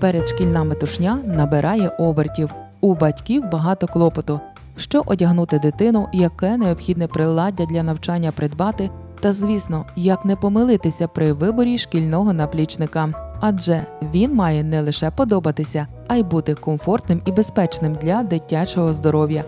Передшкільна метушня набирає обертів. У батьків багато клопоту. Що одягнути дитину, яке необхідне приладдя для навчання придбати, та звісно, як не помилитися при виборі шкільного наплічника. Адже він має не лише подобатися, а й бути комфортним і безпечним для дитячого здоров'я.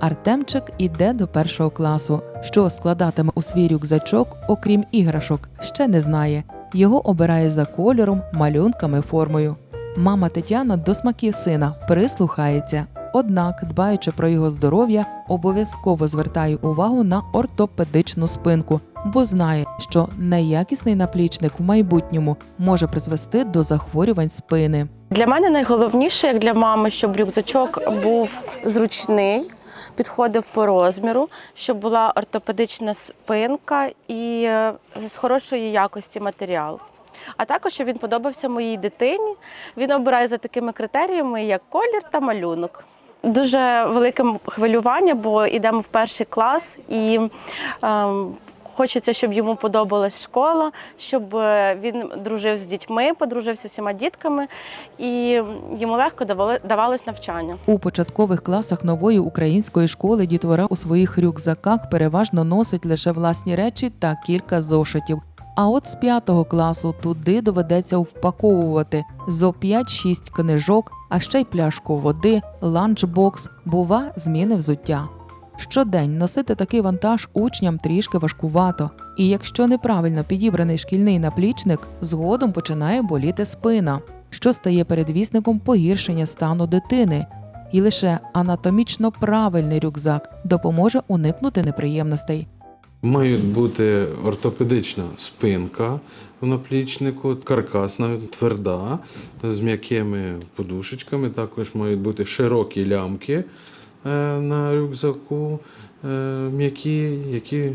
Артемчик іде до першого класу. Що складатиме у свій рюкзачок, окрім іграшок, ще не знає. Його обирає за кольором, малюнками, формою. Мама Тетяна до смаків сина прислухається. Однак, дбаючи про його здоров'я, обов'язково звертає увагу на ортопедичну спинку, бо знає, що неякісний наплічник в майбутньому може призвести до захворювань спини. Для мене найголовніше, як для мами, щоб рюкзачок був зручний, підходив по розміру, щоб була ортопедична спинка і е, з хорошої якості матеріал. А також щоб він подобався моїй дитині. Він обирає за такими критеріями, як колір та малюнок. Дуже велике хвилювання, бо йдемо в перший клас і ем, Хочеться, щоб йому подобалась школа, щоб е, він дружив з дітьми, подружився з всіма дітками, і йому легко давалось навчання. У початкових класах нової української школи дітвора у своїх рюкзаках переважно носить лише власні речі та кілька зошитів. А от з п'ятого класу туди доведеться впаковувати зо 5-6 книжок, а ще й пляшку води, ланчбокс, бува, зміни взуття. Щодень носити такий вантаж учням трішки важкувато, і якщо неправильно підібраний шкільний наплічник, згодом починає боліти спина, що стає передвісником погіршення стану дитини. І лише анатомічно правильний рюкзак допоможе уникнути неприємностей. Мають бути ортопедична спинка в наплічнику, каркасна, тверда, з м'якими подушечками. Також мають бути широкі лямки на рюкзаку, е, м'які, які е,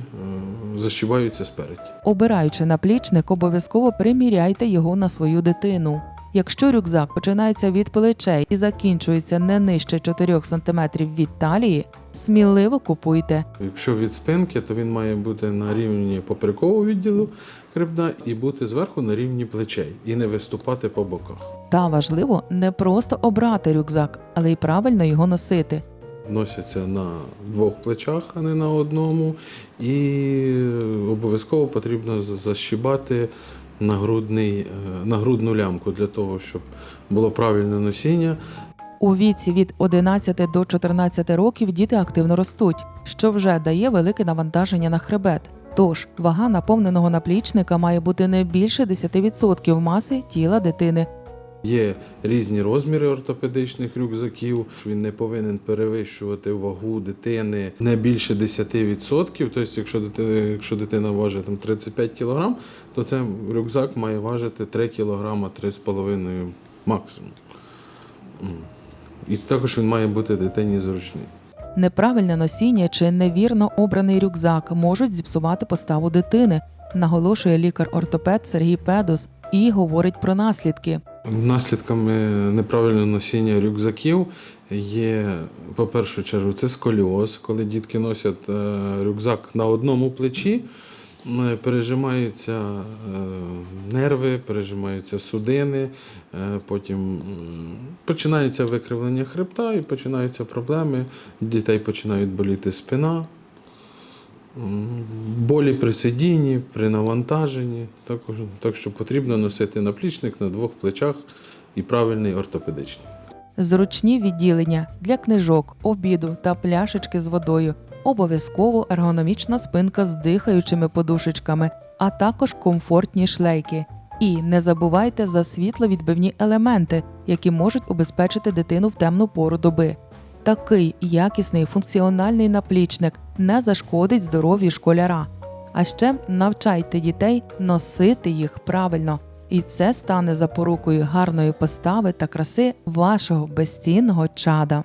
защібаються спереді. Обираючи наплічник, обов'язково приміряйте його на свою дитину. Якщо рюкзак починається від плечей і закінчується не нижче 4 см від талії, сміливо купуйте. Якщо від спинки, то він має бути на рівні поперекового відділу хребна і бути зверху на рівні плечей і не виступати по боках. Та важливо не просто обрати рюкзак, але й правильно його носити. Носяться на двох плечах, а не на одному. І обов'язково потрібно защібати нагрудний, е, нагрудну лямку для того, щоб було правильне носіння. У віці від 11 до 14 років діти активно ростуть, що вже дає велике навантаження на хребет. Тож вага наповненого наплічника має бути не більше 10% маси тіла дитини. Є різні розміри ортопедичних рюкзаків. Він не повинен перевищувати вагу дитини не більше 10%. Тобто, якщо дитина, якщо дитина важить там, 35 кг, то цей рюкзак має важити 3 кг 3,5 максимум. І також він має бути дитині зручний. Неправильне носіння чи невірно обраний рюкзак можуть зіпсувати поставу дитини, наголошує лікар-ортопед Сергій Педус і говорить про наслідки. Наслідками неправильного носіння рюкзаків є, по першу чергу, це сколіоз, коли дітки носять е, рюкзак на одному плечі, пережимаються е, нерви, пережимаються судини, е, потім починається викривлення хребта і починаються проблеми. Дітей починають боліти спина. Болі при сидінні, при навантаженні. Також, так що потрібно носити наплічник на двох плечах і правильний ортопедичний. Зручні відділення для книжок, обіду та пляшечки з водою. Обов'язково ергономічна спинка з дихаючими подушечками, а також комфортні шлейки. І не забувайте за світловідбивні елементи, які можуть убезпечити дитину в темну пору доби. Такий якісний функціональний наплічник не зашкодить здоров'ю школяра. А ще навчайте дітей носити їх правильно, і це стане запорукою гарної постави та краси вашого безцінного чада.